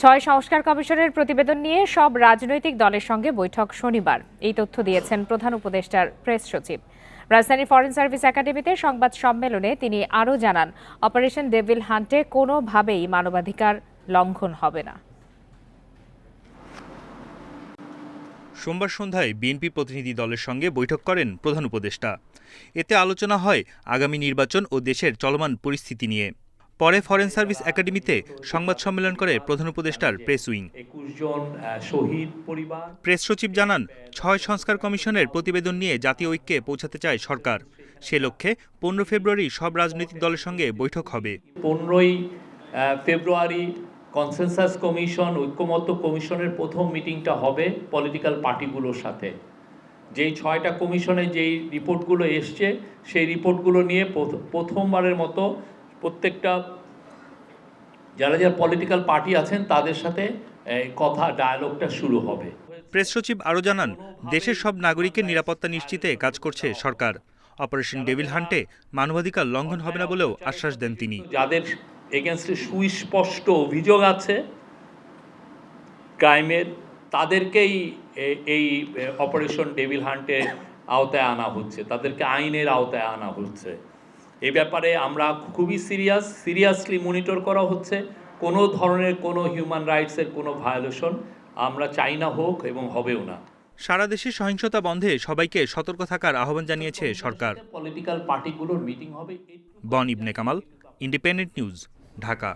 ছয় সংস্কার কমিশনের প্রতিবেদন নিয়ে সব রাজনৈতিক দলের সঙ্গে বৈঠক শনিবার। এই তথ্য দিয়েছেন প্রধান উপদেষ্টার প্রেস সচিব। রাজধানী ফরেন সার্ভিস একাডেমিতে সংবাদ সম্মেলনে তিনি আরও জানান, অপারেশন ডেভিল হান্টে কোনোভাবেই মানবাধিকার লঙ্ঘন হবে না। সোমবার সন্ধ্যায় বিএনপি প্রতিনিধি দলের সঙ্গে বৈঠক করেন প্রধান উপদেষ্টা। এতে আলোচনা হয় আগামী নির্বাচন ও দেশের চলমান পরিস্থিতি নিয়ে। পরে ফরেন সার্ভিস একাডেমিতে সংবাদ সম্মেলন করে প্রধান উপদেষ্টার প্রেস উইং প্রেস সচিব জানান ছয় সংস্কার কমিশনের প্রতিবেদন নিয়ে জাতীয় ঐক্যে পৌঁছাতে চায় সরকার। সে লক্ষ্যে পনেরো ফেব্রুয়ারি সব রাজনৈতিক দলের সঙ্গে বৈঠক হবে। পনেরোই ফেব্রুয়ারি কনসেনসাস কমিশন ঐক্যমত্য কমিশনের প্রথম মিটিংটা হবে পলিটিক্যাল পার্টিগুলোর সাথে। যেই ছয়টা কমিশনে যেই রিপোর্টগুলো এসছে সেই রিপোর্টগুলো নিয়ে প্রথ- প্রথমবারের মতো প্রত্যেকটা যারা যারা পলিটিক্যাল পার্টি আছেন তাদের সাথে কথা ডায়ালগটা শুরু হবে। প্রেস সচিব আরও জানান দেশের সব নাগরিকের নিরাপত্তা নিশ্চিতে কাজ করছে সরকার। অপারেশন ডেভিল হান্টে মানবাধিকার লঙ্ঘন হবে না বলেও আশ্বাস দেন তিনি। যাদের এগেনস্টে সুস্পষ্ট অভিযোগ আছে ক্রাইমের তাদেরকেই এই অপারেশন ডেভিল হান্টের আওতায় আনা হচ্ছে। তাদেরকে আইনের আওতায় আনা হচ্ছে। এই ব্যাপারে আমরা খুবই সিরিয়াস সিরিয়াসলি মনিটর করা হচ্ছে। কোনো ধরনের কোনো হিউম্যান রাইটসের কোনো ভায়োলেশন আমরা চাই না হোক এবং হবেও না। সারা দেশে সহিংসতা বন্ধে সবাইকে সতর্ক থাকার আহ্বান জানিয়েছে সরকার। পলিটিক্যাল পার্টিগুলোর মিটিং হবে। বন ইবনে কামাল ইন্ডিপেন্ডেন্ট নিউজ ঢাকা।